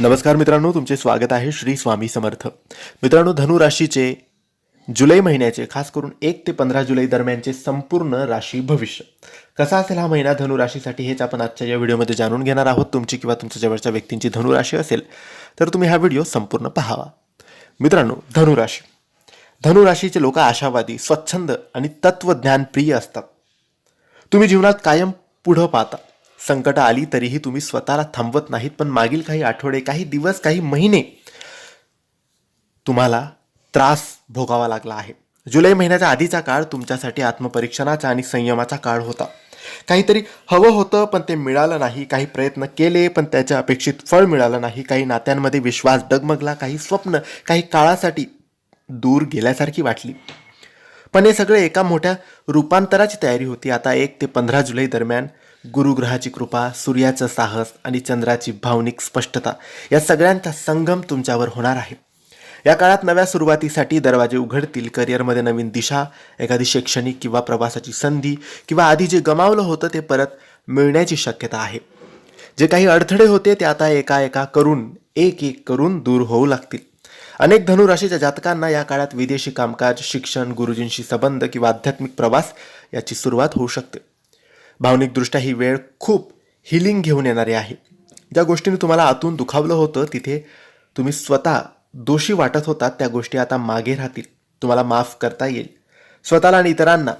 नमस्कार मित्रांनो तुमचे स्वागत आहे श्री स्वामी समर्थ. मित्रांनो धनु राशीचे जुलै महिन्याचे खास करून एक ते पंधरा जुलै दरम्यानचे संपूर्ण राशी भविष्य. कसा असेल हा महिना धनुराशीसाठी हेच आपण आजच्या या व्हिडिओमध्ये जाणून घेणार आहोत. तुमची किंवा तुमच्या जवळच्या व्यक्तींची धनुराशी असेल तर तुम्ही हा व्हिडिओ संपूर्ण पाहावा. मित्रांनो धनुराशी धनुराशीचे लोक आशावादी स्वच्छंद आणि तत्वज्ञान प्रिय असतात. तुम्ही जीवनात कायम पुढं पाहता. संकट आली तरीही तुम्ही स्वतःला थांबवत नाहीत पण मागील काही आठवडे काही दिवस काही महिने तुम्हाला त्रास भोगावा लागला आहे. जुलै महिन्याच्या आधीचा काळ तुमच्यासाठी आत्मपरीक्षणाचा आणि संयमाचा काळ होता. काहीतरी हवं होतं पण ते मिळालं नाही. काही प्रयत्न केले पण त्याच्या अपेक्षित फळ मिळालं नाही. काही नात्यांमध्ये विश्वास डगमगला काही स्वप्न काही काळासाठी दूर गेल्यासारखी वाटली. पण हे सगळे एका मोठ्या रूपांतराची तयारी होती. आता एक ते पंधरा जुलै दरम्यान गुरुग्रहाची कृपा सूर्याचं साहस आणि चंद्राची भावनिक स्पष्टता या सगळ्यांचा संगम तुमच्यावर होणार आहे. या काळात नव्या सुरुवातीसाठी दरवाजे उघडतील करिअरमध्ये नवीन दिशा एखादी शैक्षणिक किंवा प्रवासाची संधी किंवा आधी जे गमावलं होतं ते परत मिळण्याची शक्यता आहे. जे काही अडथळे होते ते आता एका एका करून एक एक करून दूर होऊ लागतील. अनेक धनुराशीच्या जातकांना या काळात विदेशी कामकाज शिक्षण गुरुजींशी संबंध किंवा आध्यात्मिक प्रवास याची सुरुवात होऊ शकते. भावनिकदृष्ट्या ही वेळ खूप हिलिंग घेऊन येणारी आहे. ज्या गोष्टीने तुम्हाला आतून दुखावलं होतं तिथे तुम्ही स्वतः दोषी वाटत होतात त्या गोष्टी आता मागे राहतील. तुम्हाला माफ करता येईल. स्वतःला आणि इतरांना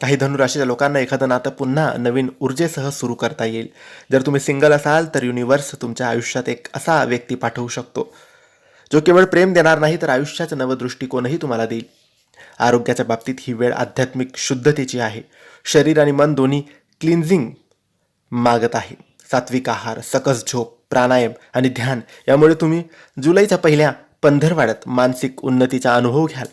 काही धनुराशीच्या लोकांना एखादं नातं पुन्हा नवीन ऊर्जेसह सुरू करता येईल. जर तुम्ही सिंगल असाल तर युनिवर्स तुमच्या आयुष्यात एक असा व्यक्ती पाठवू शकतो. जो केवळ प्रेम देणार नाही तर आयुष्याचा नवदृष्टिकोनही तुम्हाला देईल. आरोग्याच्या बाबतीत ही वेळ आध्यात्मिक शुद्धतेची आहे. शरीर आणि मन दोन्ही क्लिन्झिंग मागत आहे. सात्विक आहार सकस झोप प्राणायाम आणि ध्यान यामुळे तुम्ही जुलैच्या पहिल्या पंधरवाड्यात मानसिक उन्नतीचा अनुभव घ्याल.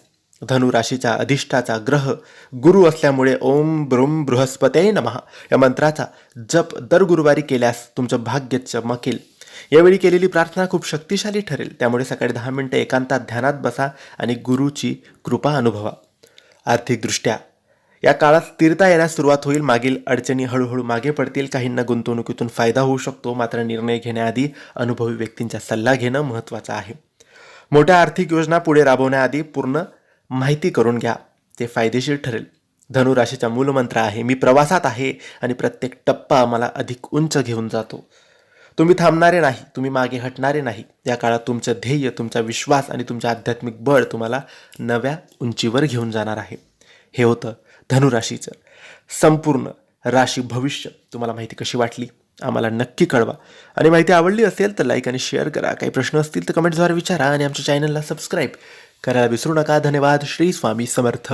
धनुराशीच्या अधिष्ठाचा ग्रह गुरु असल्यामुळे ओम ब्रुम बृहस्पते नमः या मंत्राचा जप दर गुरुवारी केल्यास तुमचं भाग्य चमकेल. यावेळी केलेली प्रार्थना खूप शक्तिशाली ठरेल. त्यामुळे सकाळी दहा मिनटं एकांतात ध्यानात बसा आणि गुरुची कृपा अनुभवा. आर्थिकदृष्ट्या या काळात स्थिरता येण्यास सुरुवात होईल. मागील अडचणी हळूहळू मागे पडतील. काहींना गुंतवणुकीतून फायदा होऊ शकतो. मात्र निर्णय घेण्याआधी अनुभवी व्यक्तींचा सल्ला घेणं महत्त्वाचं आहे. मोठ्या आर्थिक योजना पुढे राबवण्याआधी पूर्ण माहिती करून घ्या. ते फायदेशीर ठरेल. धनुराशीचा मूलमंत्र आहे मी प्रवासात आहे आणि प्रत्येक टप्पा मला अधिक उंच घेऊन जातो. तुम्ही थांबणारे नाही तुम्ही मागे हटणारे नाही. या काळात तुमचं ध्येय तुमचा विश्वास आणि तुमचं आध्यात्मिक बळ तुम्हाला नव्या उंचीवर घेऊन जाणार आहे. हे होतं. धनुराशीचं संपूर्ण राशी भविष्य तुम्हाला माहिती कशी वाटली? आम्हाला नक्की कळवा. आणि माहिती आवडली असेल तर लाईक आणि शेअर करा. काही प्रश्न असतील तर कमेंट्सद्वारे विचारा आणि आमच्या चॅनलला सबस्क्राईब करायला विसरू नका. धन्यवाद. श्री स्वामी समर्थ.